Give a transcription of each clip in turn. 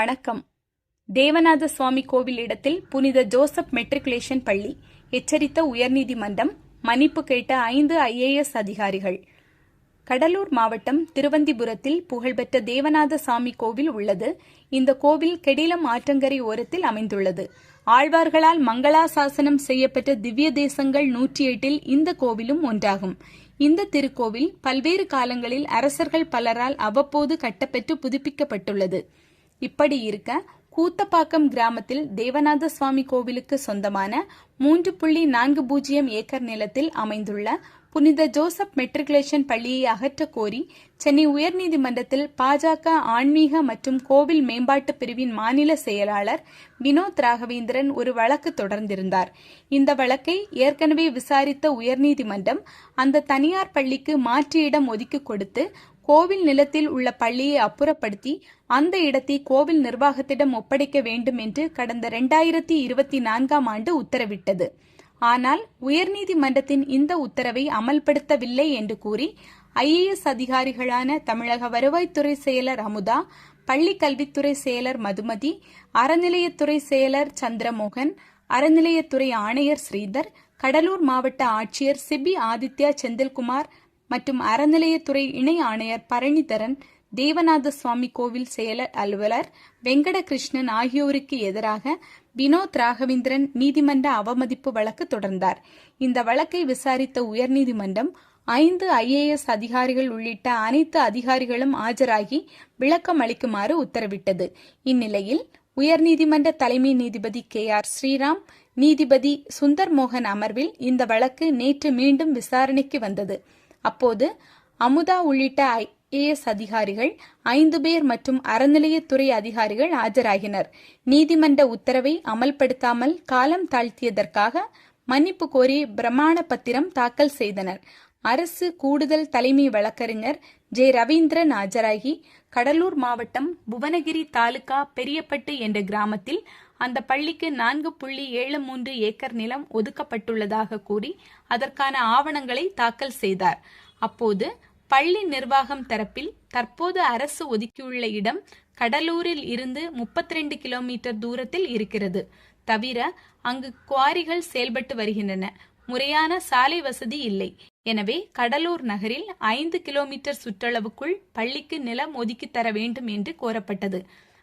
வணக்கம். தேவநாத சுவாமி கோவில் இடத்தில் புனித ஜோசப் மெட்ரிகுலேஷன் பள்ளி எச்சரித்த உயர்நீதிமன்றம் மன்னிப்பு கேட்ட ஐந்து ஐஏஎஸ் அதிகாரிகள். கடலூர் மாவட்டம் திருவந்திபுரத்தில் புகழ்பெற்ற தேவநாத சாமி கோவில் உள்ளது. இந்த கோவில் கெடிலம் ஆற்றங்கரை ஓரத்தில் அமைந்துள்ளது. ஆழ்வார்களால் மங்களாசாசனம் செய்யப்பட்ட திவ்ய தேசங்கள் நூற்றி எட்டில் இந்த கோவிலும் ஒன்றாகும். இந்த திருக்கோவில் பல்வேறு காலங்களில் அரசர்கள் பலரால் அவ்வப்போது கட்டப்பெற்று புதுப்பிக்கப்பட்டுள்ளது. இப்படி இருக்க கூத்தப்பாக்கம் கிராமத்தில் தேவநாத சுவாமி கோவிலுக்கு சொந்தமான மூன்று புள்ளி நான்கு பூஜ்ஜியம் ஏக்கர் நிலத்தில் அமைந்துள்ள புனித ஜோசப் மெட்ரிகுலேஷன் பள்ளியை அகற்ற கோரி சென்னை உயர்நீதிமன்றத்தில் பாஜக ஆன்மீக மற்றும் கோவில் மேம்பாட்டு பிரிவின் மாநில செயலாளர் வினோத் ராகவேந்திரன் ஒரு வழக்கு தொடர்ந்திருந்தார். இந்த வழக்கை ஏற்கனவே விசாரித்த உயர்நீதிமன்றம் அந்த தனியார் பள்ளிக்கு மாற்று இடம் ஒதுக்கி கொடுத்து கோவில் நிலத்தில் உள்ள பள்ளியை அப்புறப்படுத்தி அந்த இடத்தை கோவில் நிர்வாகத்திடம் ஒப்படைக்க வேண்டும் என்று கடந்த இரண்டாயிரத்தி இருபத்தி நான்காம் ஆண்டு உத்தரவிட்டது. ஆனால் உயர்நீதிமன்றத்தின் இந்த உத்தரவை அமல்படுத்தவில்லை என்று கூறி ஐஏஎஸ் அதிகாரிகளான தமிழக வருவாய்த்துறை செயலர் அமுதா பள்ளி கல்வித்துறை செயலர் மதுமதி அறநிலையத்துறை செயலர் சந்திரமோகன் அறநிலையத்துறை ஆணையர் ஸ்ரீதர் கடலூர் மாவட்ட ஆட்சியர் சிபி ஆதித்யா செந்தில்குமார் மற்றும் அறநிலையத்துறை இணை ஆணையர் பரணிதரன் தேவநாத சுவாமி கோவில் செயலர் அலுவலர் வெங்கடகிருஷ்ணன் ஆகியோருக்கு எதிராக வினோத் ராகவேந்திரன் நீதிமன்ற அவமதிப்பு வழக்கு தொடர்ந்தார். இந்த வழக்கை விசாரித்த உயர்நீதிமன்றம் ஐந்து ஐஏஎஸ் அதிகாரிகள் உள்ளிட்ட அனைத்து அதிகாரிகளும் ஆஜராகி விளக்கம் அளிக்குமாறு உத்தரவிட்டது. இந்நிலையில் உயர்நீதிமன்ற தலைமை நீதிபதி கே ஆர் ஸ்ரீராம் நீதிபதி சுந்தர் மோகன் அமர்வில் இந்த வழக்கு நேற்று மீண்டும் விசாரணைக்கு வந்தது. அப்போது அமுதா உள்ளிட்ட ஐஏஎஸ் அதிகாரிகள் ஐந்து பேர் மற்றும் அறநிலையத்துறை அதிகாரிகள் ஆஜராகினர். நீதிமன்ற உத்தரவை அமல்படுத்தாமல் காலம் தாழ்த்தியதற்காக மன்னிப்பு கோரி பிரமாண பத்திரம் தாக்கல் செய்தனர். அரசு கூடுதல் தலைமை வழக்கறிஞர் ஜே ரவீந்திரன் ஆஜராகி கடலூர் மாவட்டம் புவனகிரி தாலுகா பெரியப்பட்டு என்ற கிராமத்தில் அந்த பள்ளிக்கு நான்கு புள்ளி ஏழு மூன்று ஏக்கர் நிலம் ஒதுக்கப்பட்டுள்ளதாக கூறி அதற்கான ஆவணங்களை தாக்கல் செய்தார். அப்போது பள்ளி நிர்வாகம் தரப்பில் தற்போது அரசு ஒதுக்கியுள்ள இடம் கடலூரில் இருந்து முப்பத்தி ரெண்டு கிலோமீட்டர் தூரத்தில் இருக்கிறது. தவிர அங்கு குவாரிகள் செயல்பட்டு வருகின்றன. முறையான சாலை வசதி இல்லை. எனவே கடலூர் நகரில் ஐந்து கிலோமீட்டர் சுற்றளவுக்குள் பள்ளிக்கு நிலம் ஒதுக்கி தர வேண்டும் என்று கோரப்பட்டது.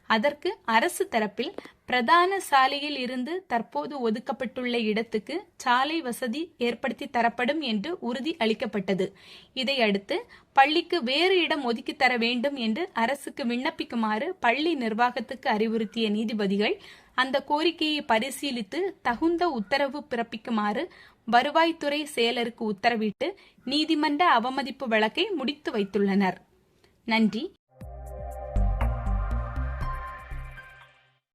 அதற்கு அரசு தரப்பில் பிரதான சாலையில் இருந்து தற்போது ஒதுக்கப்பட்டுள்ள இடத்துக்கு சாலை வசதி ஏற்படுத்தி தரப்படும் என்று உறுதி அளிக்கப்பட்டது. இதையடுத்து பள்ளிக்கு வேறு இடம் ஒதுக்கி தர வேண்டும் என்று அரசுக்கு விண்ணப்பிக்குமாறு பள்ளி நிர்வாகத்துக்கு அறிவுறுத்திய நீதிபதிகள் அந்த கோரிக்கையை பரிசீலித்து தகுந்த உத்தரவு பிறப்பிக்குமாறு வருவாய்த்துறை செயலருக்கு உத்தரவிட்டு நீதிமன்ற அவமதிப்பு வழக்கை முடித்து வைத்துள்ளனர். நன்றி.